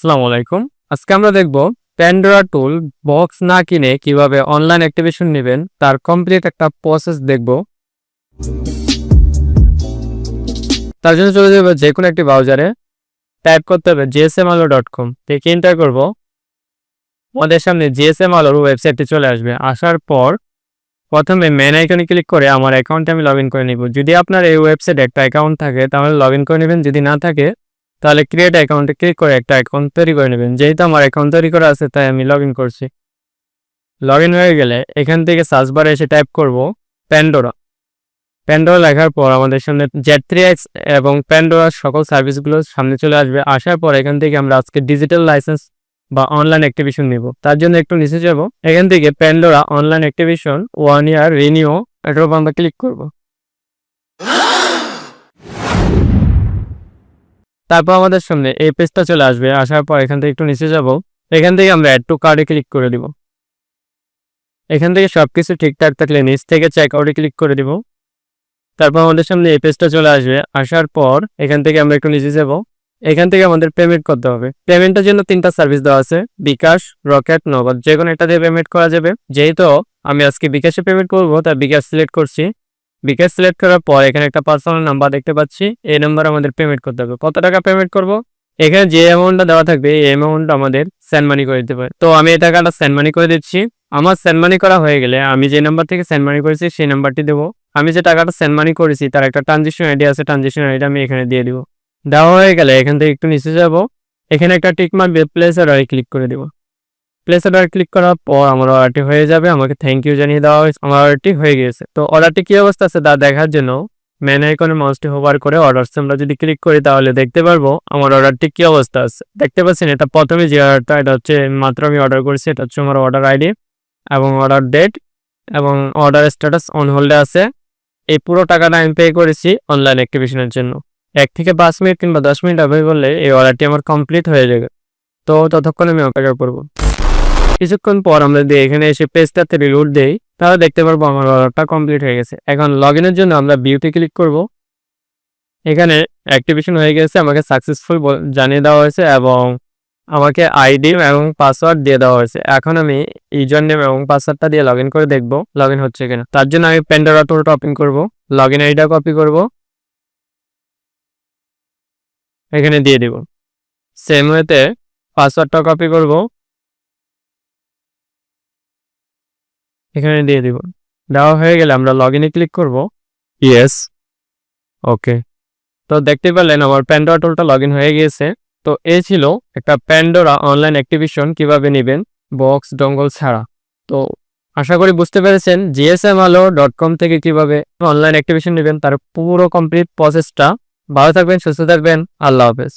আসসালামু আলাইকুম। আজকে আমরা দেখব প্যান্ডোরা টুল বক্স না কিনে কীভাবে অনলাইন অ্যাক্টিভেশন নেবেন, তার কমপ্লিট একটা প্রসেস দেখব। তার জন্য চলে যাবে যে কোনো একটি ব্রাউজারে টাইপ করতে হবে জিএসএম আলো ডট কম থেকে এন্টার করব। আমাদের সামনে জিএসএম আলোর ওয়েবসাইটটি চলে আসবে। আসার পর প্রথমে মেন আইকনে ক্লিক করে আমার অ্যাকাউন্টে আমি লগ করে নিব। যদি আপনার এই ওয়েবসাইটে একটা অ্যাকাউন্ট থাকে, তাহলে লগ করে নেবেন। যদি না থাকে তাহলে ক্রিয়েট অ্যাকাউন্টে ক্লিক করে একটা অ্যাকাউন্ট তৈরি করে নেবেন। যেহেতু আমার অ্যাকাউন্ট তৈরি করা আছে, তাই আমি লগ করছি। লগ হয়ে গেলে এখান থেকে সার্চ বারে এসে টাইপ করব প্যান্ডোরা প্যান্ডোরা লেখার পর আমাদের সামনে জেড থ্রি এক্স এবং প্যান্ডোরার সকল সার্ভিসগুলো সামনে চলে আসবে। আসার পর এখান থেকে আমরা আজকে ডিজিটাল লাইসেন্স বা অনলাইন অ্যাক্টিভিশন নিব। তার জন্য একটু নিচে যাব। এখান থেকে Pandora online activation one year renew এটার উপর আমরা ক্লিক করব। তারপর আমাদের সামনে এই পেজটা চলে আসবে। আসার পর এখান থেকে একটু নিচে যাব। এখান থেকে আমরা অ্যাড টু কার্ডে ক্লিক করে দিব। এখান থেকে সব কিছু ঠিকঠাক থাকলে নিচ থেকে চেক আউটে ক্লিক করে দিব। তারপর আমাদের সামনে এই পেজটা চলে আসবে। আসার পর এখান থেকে আমরা একটু নিচে যাব। এখান থেকে আমাদের পেমেন্ট করতে হবে। পেমেন্টের জন্য তিনটা সার্ভিস দেওয়া আছে। বিকাশ রকেট নগদ যে কোনো একটা দিয়ে পেমেন্ট করা যাবে। যেহেতু আমি আজকে বিকাশে পেমেন্ট করব, তাই বিকাশ সিলেক্ট করছি। বিকাশ সিলেক্ট করার পর এখানে একটা পার্সোনাল নাম্বার দেখতে পাচ্ছি। এই নাম্বার আমাদের পেমেন্ট করতে হবে। কত টাকা পেমেন্ট করব? এখানে যে অ্যামাউন্টটা দেওয়া থাকবে, এই অ্যামাউন্টটা আমাদের সেন্ড মানি করে দিতে পারে। তো আমি এই টাকাটা সেন্ড মানি করে দিচ্ছি। আমার সেন্ড মানি করা হয়ে গেলে আমি যে নাম্বার থেকে সেন্ড মানি করেছি, সেই নাম্বারটি দেবো। আমি যে টাকাটা সেন্ড মানি করেছি, তার একটা ট্রানজেকশন আইডি আছে। ট্রানজেকশন আইডি আমি এখানে দিয়ে দিব। দেওয়া হয়ে গেলে এখান থেকে একটু নিচে যাব। এখানে একটা টিক মার্ক প্লেস অর্ডারে ক্লিক করে দিব। প্লেস অর্ডার ক্লিক করার পর আমার অর্ডারটি হয়ে যাবে, আমাকে থ্যাংক ইউ জানিয়ে দেওয়া হয়েছে, আমার অর্ডারটি হয়ে গিয়েছে। তো অর্ডারটি কি অবস্থা আছে তা দেখার জন্য মেন আইকনে মাউসটি হোভার করে অর্ডার আমরা যদি ক্লিক করি তাহলে দেখতে পারব আমার অর্ডারটি কি অবস্থা আছে। দেখতে পাচ্ছেন এটা প্রথমে যে অর্ডারটা এটা হচ্ছে মাত্র আমি অর্ডার করেছি, এটা হচ্ছে আমার অর্ডার আইডি এবং অর্ডার ডেট এবং অর্ডার স্ট্যাটাস অন হোল্ডে আছে। এই পুরো টাকাটা আমি পে করেছি অনলাইন অ্যাক্টিভেশনের জন্য। এক থেকে পাঁচ মিনিট কিংবা দশ মিনিট হবে বললে এই অর্ডারটি আমার কমপ্লিট হয়ে যাবে। তো ততক্ষণ আমি অপেক্ষা করব। কিছুক্ষণ পর আমরা যদি এখানে এসে পেজটাতে রিলোড দেই, তাহলে দেখতে পারব আমার অর্ডারটা কমপ্লিট হয়ে গেছে। এখন লগ ইনের জন্য আমরা বিউটি ক্লিক করব। এখানে অ্যাক্টিভেশন হয়ে গেছে, আমাকে সাকসেসফুল জানিয়ে দেওয়া হয়েছে এবং আমাকে আইডি এবং পাসওয়ার্ড দিয়ে দেওয়া হয়েছে। এখন আমি ইউজার নেম এবং পাসওয়ার্ডটা দিয়ে লগ করে দেখব লগ হচ্ছে কিনা। তার জন্য আমি প্যান্ডোরা টুলটা ওপেন করব লগ ইন আইডিটা কপি করব। এখানে দিয়ে দিব। সেম ওয়েতে পাসওয়ার্ডটা কপি করব। এখানে দিয়ে দিব। দেওয়া হয়ে গেলে আমরা লগ ইনে ক্লিক করব। ইয়েস ওকে তো দেখতে পেলেন আমার প্যান্ডোরা টুলটা লগ হয়ে গিয়েছে। তো এ ছিল একটা প্যান্ডোরা অনলাইন অ্যাক্টিভিশন কীভাবে নেবেন বক্স ডঙ্গল ছাড়া। তো আশা করি বুঝতে পেরেছেন জিএসএম আলো ডট কম থেকে কীভাবে অনলাইন অ্যাক্টিভিশন নেবেন তার পুরো কমপ্লিট প্রসেসটা ভালো থাকবেন সুস্থ থাকবেন আল্লাহ হাফেজ।